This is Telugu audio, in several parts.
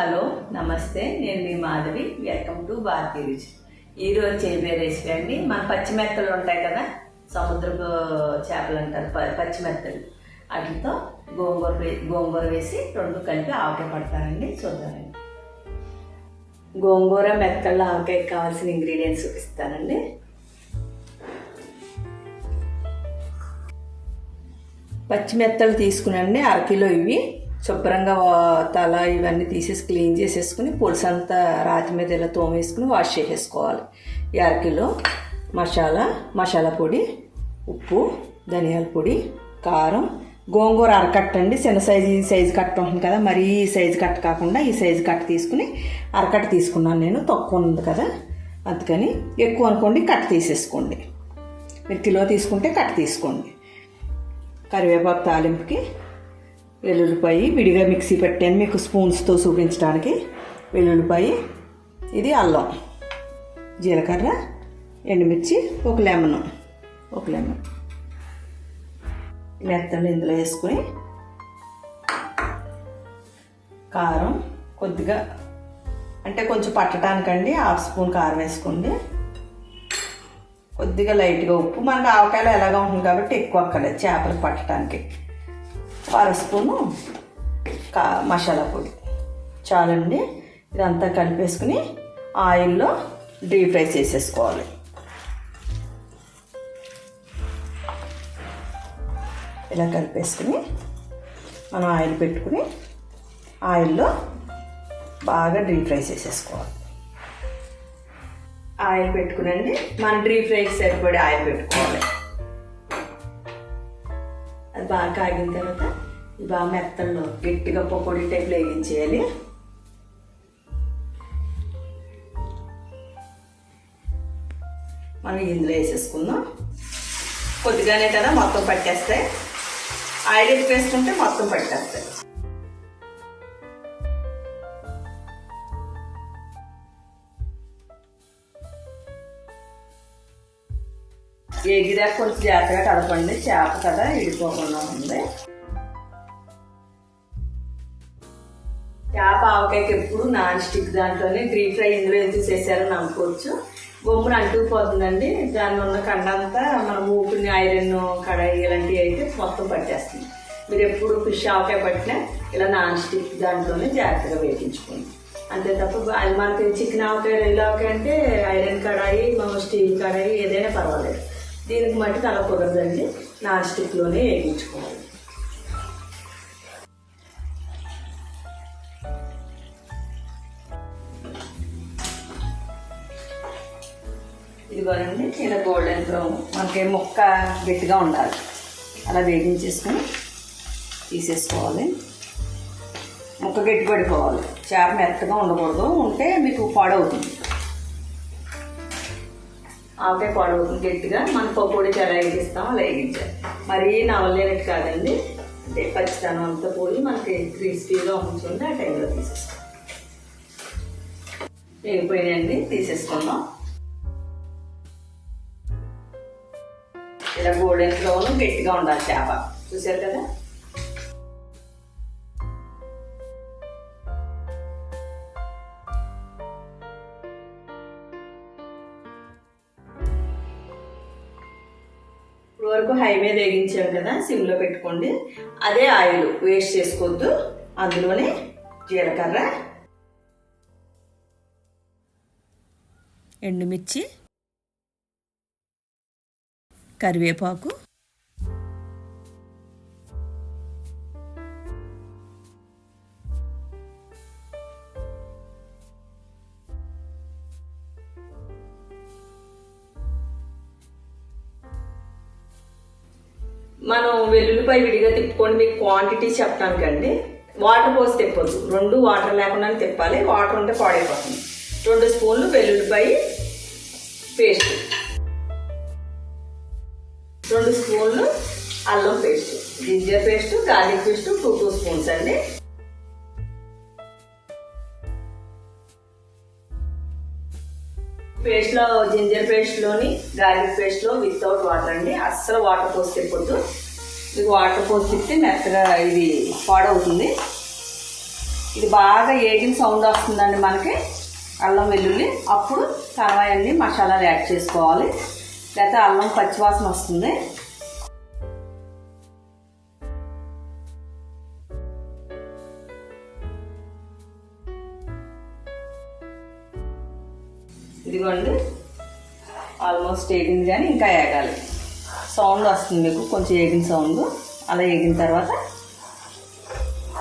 హలో నమస్తే. నేను మీ మాధవి. వెల్కమ్ టు భారతీ రుచి ఈరోజు చేయబోయే రెసిపీ అండి. మన పచ్చిమెత్తలు ఉంటాయి కదా సముద్రపు చేపలు అంటారు ప- పచ్చిమెత్తలు వాటితో గోంగూర గోంగూర వేసి రెండు కలిపి ఆవకాయ పడతారండి చూద్దామండి. గోంగూర మెత్తళ్ళ ఆవకాయ కావాల్సిన ఇంగ్రీడియంట్స్ చూపిస్తానండి. పచ్చిమెత్తలు తీసుకునండి అరకిలో ఇవి. శుభ్రంగా తల ఇవన్నీ తీసేసి క్లీన్ చేసేసుకుని పులుసు అంతా రాతి మీద ఇలా తోమేసుకుని వాష్ చేసేసుకోవాలి. ఈ మసాలా మసాలా పొడి ఉప్పు ధనియాల పొడి కారం గోంగూర అరకట్ట అండి చిన్న సైజు సైజు కట్ట ఉంటుంది కదా మరీ ఈ సైజు కట్ట కాకుండా ఈ సైజు కట్ట తీసుకుని అరకట్ట తీసుకున్నాను నేను తక్కువ ఉంది కదా. అందుకని ఎక్కువ అనుకోండి కట్ట తీసేసుకోండి. మీరు కిలో తీసుకుంటే కట్ట తీసుకోండి. కరివేపాకు తాలింపుకి వెల్లుల్లిపాయి విడిగా మిక్సీ పెట్టాను మీకు స్పూన్స్తో చూపించడానికి. వెల్లుల్లిపాయి ఇది అల్లం జీలకర్ర ఎండుమిర్చి ఒక లెమన్ ఒక లెమన్. మెత్తలు ఇందులో వేసుకొని కారం కొద్దిగా అంటే కొంచెం పట్టడానికండి హాఫ్ స్పూన్ కారం వేసుకోండి. కొద్దిగా లైట్గా ఉప్పు మనకు ఆవకాయలు ఎలాగా ఉంటుంది కాబట్టి ఎక్కువ అక్కర్లేదు చేపలు పట్టడానికి. అర స్పూను కా మసాలా పొడి. చాలండి ఇదంతా కలిపేసుకుని ఆయిల్లో డీప్ ఫ్రై చేసేసుకోవాలి. ఇలా కలిపేసుకుని మనం ఆయిల్ పెట్టుకుని ఆయిల్లో బాగా డీప్ ఫ్రై చేసేసుకోవాలి. ఆయిల్ పెట్టుకునండి మన డీప్ ఫ్రైకి సరిపడే ఆయిల్ పెట్టుకోవాలి. అది బాగా కాగిన తర్వాత బాగా మెత్తల్లో గట్టిగా పకోడీ టైప్లో వేగించేయాలి మనం ఇందులో వేసేసుకుందాం. కొద్దిగానే కదా మొత్తం పట్టేస్తాయి. ఆయిల్ ఎక్కువ వేసుకుంటే మొత్తం పట్టేస్తాయి. ఎగిరా కొంచెం జాగ్రత్తగా కలపండి. చేప కదా ఇడిపోకుండా ఉంది. ఆవకాయకి ఎప్పుడు నాన్ స్టిక్ దాంట్లోనే గ్రీన్ ఫ్రై ఇందులో ఎందుకు చేశారని అనుకోవచ్చు బొమ్మను అంటుకుపోతుందండి దాని ఉన్న కండంతా మనం ఊపిని ఐరన్ కడాయి ఇలాంటివి అయితే మొత్తం పట్టేస్తుంది. మీరు ఎప్పుడు ఫిష్ ఆవకాయ పట్టినా ఇలా నాన్ స్టిక్ దాంట్లోనే జాగ్రత్తగా వేయించుకోండి. అంతే తప్ప అది మనకి చికెన్ ఆవకాయ రైలు ఆవకాయ అంటే ఐరన్ కడాయి మన స్టీల్ కడాయి ఏదైనా పర్వాలేదు. దీనికి మట్టి అలా కుదరదండి. నాన్ స్టిక్లోనే వేయించుకోవాలి. ఇదిగోనండి ఇలా గోల్డెన్ బ్రౌన్ మనకి ముక్క గట్టిగా ఉండాలి. అలా వేగించేసుకొని తీసేసుకోవాలి. ముక్క గట్టి పడిపోవాలి. చేప మెత్తగా ఉండకూడదు ఉంటే మీకు పాడవుతుంది. ఆవకాయ పాడవుతుంది గట్టిగా. మన పకోడీ ఎలా వేగిస్తామో అలా వేగించాలి. మరీ నవలేనట్టు కాదండి. అంటే పచ్చితనం అంతా పోయి మనకి క్రిస్పీగా ఉంచుంది ఆ టైంలో తీసేసుకోవాలి. వేగిపోయినాయండి తీసేసుకుందాం. ఇలా గోల్డెన్ బ్రౌన్ గట్టిగా ఉండాలి చేప. చూసారు కదా? ఇప్పుడు వరకు హై మీద వేగించాం కదా సిమ్లో పెట్టుకోండి. అదే ఆయిల్ వేస్ట్ చేసుకోవద్దు. అందులోనే జీలకర్ర ఎండుమిర్చి కరివేపాకు. మనం వెల్లుల్లిపాయ విడిగా తిప్పుకొని మీకు క్వాంటిటీ చెప్పడానికండి వాటర్ పోసి తిప్పొద్దు. రెండు వాటర్ లేకుండా తిప్పాలి. వాటర్ ఉంటే పాడైపోతుంది. రెండు స్పూన్లు వెల్లుల్లిపాయ పేస్ట్. రెండు స్పూన్లు అల్లం paste ginger paste garlic paste two two spoons అండి. పేస్ట్లో జింజర్ పేస్ట్లోని గార్లిక్ పేస్ట్లో వితౌట్ వాటర్ అండి. అస్సలు వాటర్ పోసి తిప్పొద్దు ఇది వాటర్ పోసి తిప్పితే మెత్తగా ఇది పాడవుతుంది. ఇది బాగా ఏగిన సౌండ్ వస్తుందండి మనకి. అల్లం వెల్లుల్లి. అప్పుడు కరవాయన్ని మసాలాలు యాడ్ చేసుకోవాలి. లేకపోతే అల్లం పచ్చివాసన వస్తుంది. ఇదిగోండి. ఆల్మోస్ట్ ఏగింది కానీ ఇంకా ఏగాలి. సౌండ్ వస్తుంది మీకు కొంచెం ఏగిన సౌండ్. అలా ఏగిన తర్వాత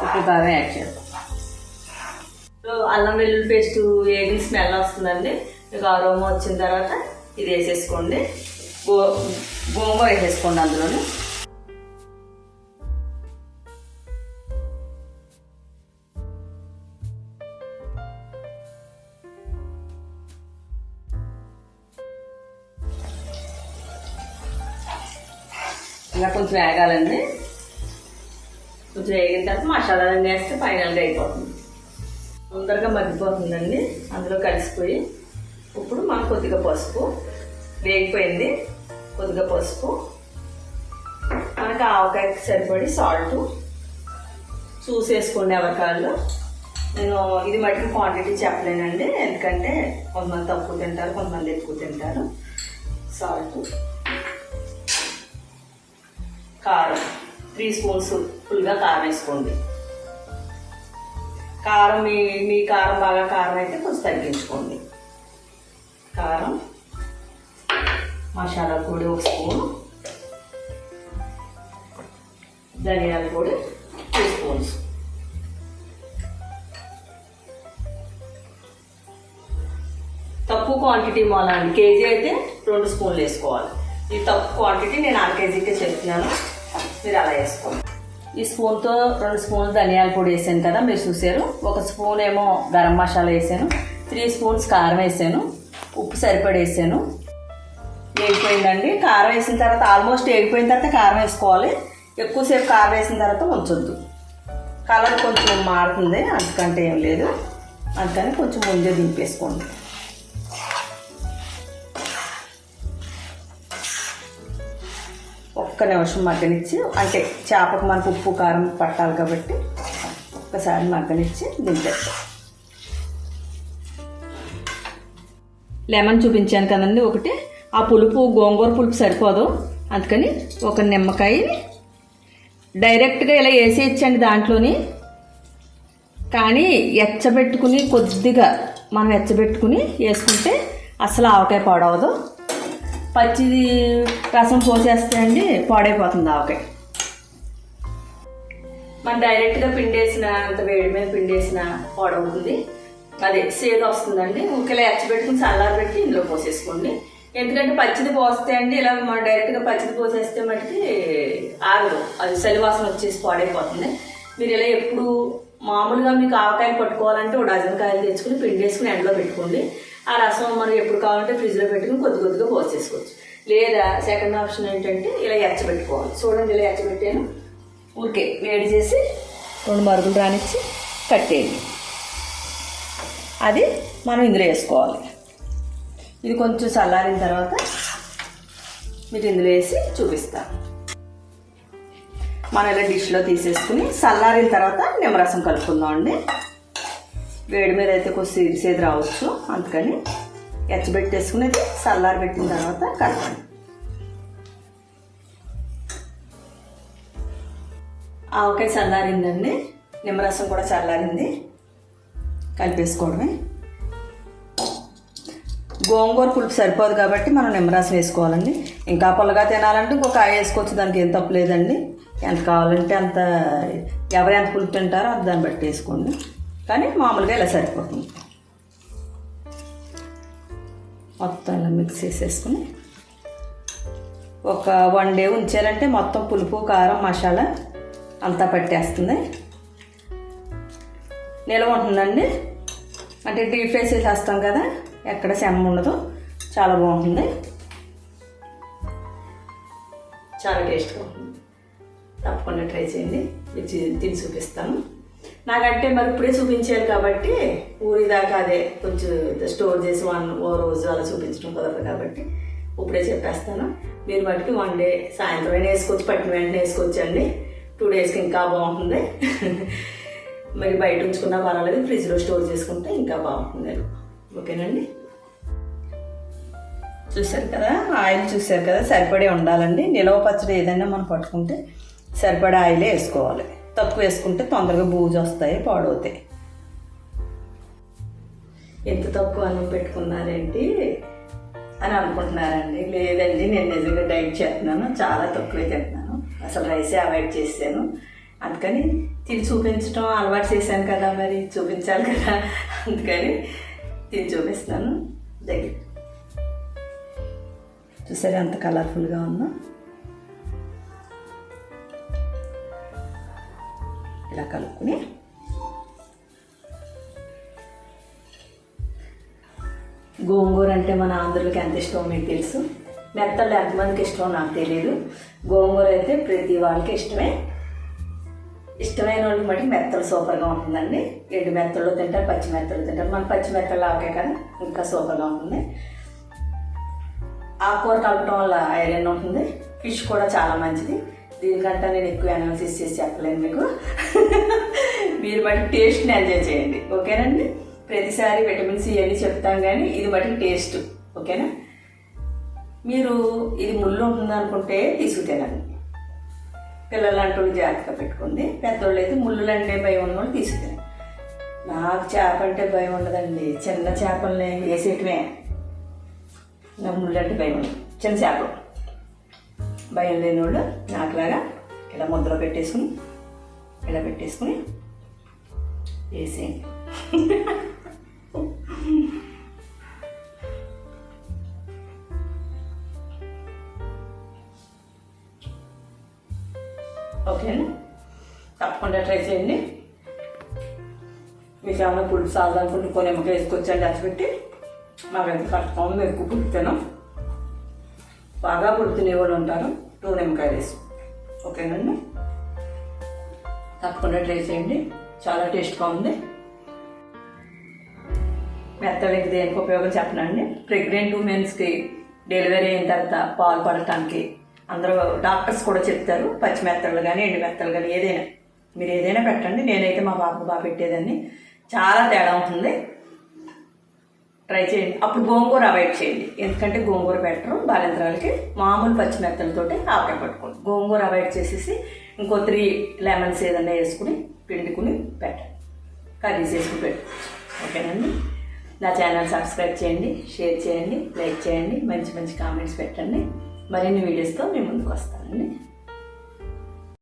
ఉప్పు కారం యాడ్ చేద్దాం. అల్లం వెల్లుల్లి పేస్ట్ ఏగిన స్మెల్ వస్తుందండి. మీకు అరోమా వచ్చిన తర్వాత ఇది వేసేసుకోండి. గో గోంగూర వేసేసుకోండి అందులోని. ఇలా కొంచెం వేగాలండి. కొంచెం వేగిన తర్వాత మసాలా వేస్తే ఫైనల్గా అయిపోతుంది. తొందరగా మగ్గిపోతుందండి. అందులో కలిసిపోయి. ఇప్పుడు మనం కొద్దిగా పసుపు వేగిపోయింది. కొద్దిగా పసుపు. మనకు ఆవకాయకి సరిపడి సాల్ట్ చూసేసుకోండి అవకాయలు నేను ఇది మటుకు క్వాంటిటీ చెప్పలేనండి. ఎందుకంటే కొంతమంది తక్కువ తింటారు కొంతమంది ఎక్కువ తింటారు. సాల్ట్ కారం. త్రీ స్పూన్స్ ఫుల్గా కారం వేసుకోండి. కారం మీ మీ కారం బాగా కారం అయితే కొంచెం తగ్గించుకోండి. కారం మసాలా పొడి ఒక స్పూన్ ధనియాల పొడి టూ స్పూన్స్. తక్కువ క్వాంటిటీ మొలండి కేజీ అయితే రెండు స్పూన్లు వేసుకోవాలి. ఈ తక్కువ క్వాంటిటీ నేను అర కేజీకే చెప్తున్నాను. మీరు అలా వేసుకోండి. ఈ స్పూన్తో రెండు స్పూన్లు ధనియాల పొడి వేసాను కదా మీరు చూసారు ఒక స్పూన్ ఏమో గరం మసాలా వేసాను. త్రీ స్పూన్స్ కారం వేసాను. ఉప్పు సరిపడేసాను. వేగిపోయిందండి కారం వేసిన తర్వాత ఆల్మోస్ట్ వేగిపోయిన తర్వాత కారం వేసుకోవాలి. ఎక్కువసేపు కారం వేసిన తర్వాత ఉంచొద్దు. కలర్ కొంచెం మారుతుంది. అందుకంటే ఏం లేదు. అందుకని కొంచెం ముందే దింపేసుకోండి. ఒక్క నిమిషం మగ్గనిచ్చి అంటే చేపకు మనకు ఉప్పు కారం పట్టాలి కాబట్టి ఒక్కసారి మగ్గనిచ్చి దింపేస్తాం లెమన్ చూపించాను కదండి ఒకటి. ఆ పులుపు గోంగూర పులుపు సరిపోదు. అందుకని ఒక నిమ్మకాయని డైరెక్ట్గా ఇలా వేసేయచ్చండి దాంట్లోని. కానీ ఎచ్చబెట్టుకుని కొద్దిగా మనం ఎచ్చబెట్టుకుని వేసుకుంటే అసలు ఆవకాయ పాడవదు. పచ్చిది రసం పోసేస్తే అండి పాడైపోతుంది ఆవకాయ. మనం డైరెక్ట్గా పిండేసిన అంత వేడి మీద పిండేసిన పాడవుతుంది. అదే సేద వస్తుందండి. ఊరికెలా ఎచ్చబెట్టుకుని చల్లారబెట్టి ఇందులో పోసేసుకోండి. ఎందుకంటే పచ్చిది పోస్తే అండి ఇలా మనం డైరెక్ట్గా పచ్చిది పోసేస్తే మటుకి ఆగదు. అది చలివాసన వచ్చేసి పాడైపోతుంది. మీరు ఇలా ఎప్పుడు మామూలుగా మీకు ఆవకాయలు పట్టుకోవాలంటే ఒక డజన్ కాయలు తెచ్చుకుని పిండేసుకుని ఎండలో పెట్టుకోండి. ఆ రసం మనం ఎప్పుడు కావాలంటే ఫ్రిడ్జ్లో పెట్టుకుని కొద్ది కొద్దిగా పోసేసుకోవచ్చు. లేదా సెకండ్ ఆప్షన్ ఏంటంటే ఇలా ఎచ్చబెట్టుకోవాలి చూడండి ఇలా ఎచ్చబెట్టాను ఊరికే వేడి చేసి రెండు మరుగులు రానిచ్చి కట్టేయండి. అది మనం ఇందులో వేసుకోవాలి. ఇది కొంచెం చల్లారిన తర్వాత మీరు ఇందులో వేసి చూపిస్తాను మనం ఇలా డిష్లో తీసేసుకుని చల్లారిన తర్వాత నిమ్మరసం కలుపుకుందాం అండి. వేడి మీద అయితే కొంచెం ఇరిసేది రావచ్చు అందుకని ఎచ్చబెట్టేసుకునేది చల్లారి పెట్టిన తర్వాత కలపండి ఆవకాయ చల్లారిందండి నిమ్మరసం కూడా చల్లారింది. కలిపేసుకోవడమే. గోంగూర పులుపు సరిపోదు కాబట్టి మనం నిమ్మరసం వేసుకోవాలండి. ఇంకా పుల్లగా తినాలంటే ఇంకొక కాయ వేసుకోవచ్చు దానికి ఏం తప్పు లేదండి. ఎంత కావాలంటే అంత ఎవరు ఎంత పులుపు తింటారో అది దాన్ని బట్టి వేసుకోండి. కానీ మామూలుగా ఇలా సరిపోతుంది. మొత్తం ఇలా మిక్స్ చేసేసుకుని ఒక వన్ డే ఉంచారంటే మొత్తం పులుపు కారం మసాలా అంతా పట్టేస్తుంది. నిలవ ఉంటుందండి. అంటే డీప్ ఫ్రై చేసేస్తాం కదా ఎక్కడ సెమ్మ ఉండదు. చాలా బాగుంటుంది. చాలా టేస్ట్గా ఉంటుంది. తప్పకుండా ట్రై చేయండి. తిని చూపిస్తాను. నాకంటే మరి ఇప్పుడే చూపించారు కాబట్టి ఊరి దాకా అదే కొంచెం స్టోర్ చేసి వన్ ఓ రోజు అలా చూపించడం కుదరదు కాబట్టి ఇప్పుడే చెప్పేస్తాను. మీరు మటుకి వన్ డే సాయంత్రం అయినా వేసుకోవచ్చు పట్టిన వెంటనే వేసుకోవచ్చు అండి టూ డేస్కి ఇంకా బాగుంటుంది. మరి బయట ఉంచుకున్న పర్వాలేదు ఫ్రిడ్జ్లో స్టోర్ చేసుకుంటే ఇంకా బాగుంటుంది. ఓకేనండి? చూసారు కదా? ఆయిల్ చూసారు కదా? సరిపడే ఉండాలండి. నిలవ పచ్చడి ఏదైనా మనం పట్టుకుంటే సరిపడే ఆయిలే వేసుకోవాలి. తక్కువ వేసుకుంటే తొందరగా బూజు వస్తాయి పాడవుతాయి. ఎంత తక్కువ అన్నం పెట్టుకున్నారేంటి అని అనుకుంటున్నారండి. లేదండి నేను నిజంగా డైట్ చేస్తున్నాను. చాలా తక్కువే తింటున్నాను. అసలు రైసే అవాయిడ్ చేశాను అందుకని తిని చూపించడం అలవాటు చేశాను కదా మరి చూపించాలి కదా. అందుకని తిని చూపిస్తాను. దగ్గర చూసారా అంత కలర్ఫుల్గా ఉందో? ఇలా కలుపుకుని. గోంగూర అంటే మన ఆంధ్రులకి ఎంత ఇష్టమో మీకు తెలుసు. మెత్తలు ఎంతమందికి ఇష్టమో నాకు తెలియదు. గోంగూర అయితే ప్రతి వాళ్ళకి ఇష్టమే. ఇష్టమైన వాళ్ళకి మటుకు మెత్తలు సూపర్గా ఉంటుందండి. ఎండు మెత్తలు తింటారు పచ్చి మెత్తలు తింటారు. మన పచ్చి మెత్తలు ఆకే కదా ఇంకా సూపర్గా ఉంటుంది. ఆకుకూర కలపడం వల్ల ఐరన్ ఉంటుంది. ఫిష్ కూడా చాలా మంచిది. దీనికంటే నేను ఎక్కువ అనాలిసిస్ చేసి చెప్పలేను మీకు. మీరు బట్టి టేస్ట్ని ఎంజాయ్ చేయండి. ఓకేనండి? ప్రతిసారి విటమిన్ సి అన్నీ చెప్తాం కానీ ఇది బట్టి టేస్ట్ ఓకేనా? మీరు ఇది ముళ్ళు ఉంటుంది అనుకుంటే తీసుకు తినండి. పిల్లలు అంటూ జాగ్రత్తగా పెట్టుకోండి పెద్దోళ్ళు అయితే ముళ్ళు అంటే భయం ఉన్న వాళ్ళు నాకు చేప అంటే భయం ఉండదండి. చిన్న చేపల్ని వేసేయటమే. నాకు ముళ్ళు అంటే భయం ఉండదు. చిన్న చేపలు భయం లేని వాళ్ళు నాకులాగా ఇలా ముద్ర పెట్టేసుకుని ఇలా పెట్టేసుకుని వేసేయండి. ట్రై చేయండి. మీకు ఏమైనా పులుపు సాలనుకుంటే కొన్ని ఎమ్మకాయ వేసుకొచ్చండి అచ్చపెట్టి మాకు ఎంత కష్టం ఉంది ఎక్కువ పులుపుతాను బాగా పులుపుతునే వాళ్ళు ఉంటారు టూ నిమ్మకాయలు వేసి. ఓకేనండి? తప్పకుండా ట్రై చేయండి. చాలా టేస్ట్గా ఉంది. మెత్తడికి దేనికి ఉపయోగం చెప్పనండి ప్రెగ్నెంట్ ఉమెన్స్కి డెలివరీ అయిన తర్వాత పాలు పడటానికి అందరూ డాక్టర్స్ కూడా చెప్తారు పచ్చి మెత్తలు కానీ ఎండు మెత్తలు కానీ ఏదైనా. మీరు ఏదైనా పెట్టండి. నేనైతే మా బాబు బాగా పెట్టేదాన్ని. చాలా తేడా ఉంటుంది. ట్రై చేయండి. అప్పుడు గోంగూర అవాయిడ్ చేయండి. ఎందుకంటే గోంగూర పెట్టరు బాలింతరాలకి మామూలు పచ్చిమిరపకాయలతోటి ఆవకాయ పట్టుకోండి. గోంగూర అవాయిడ్ చేసేసి ఇంకో త్రీ లెమన్స్ ఏదైనా వేసుకుని పిండుకుని పెట్టండి. కర్రీస్ వేసుకుని పెట్టుకోవచ్చు. ఓకేనండి? నా ఛానల్ సబ్స్క్రైబ్ చేయండి షేర్ చేయండి లైక్ చేయండి మంచి మంచి కామెంట్స్ పెట్టండి. మరిన్ని వీడియోస్తో మేము ముందుకు వస్తానండి.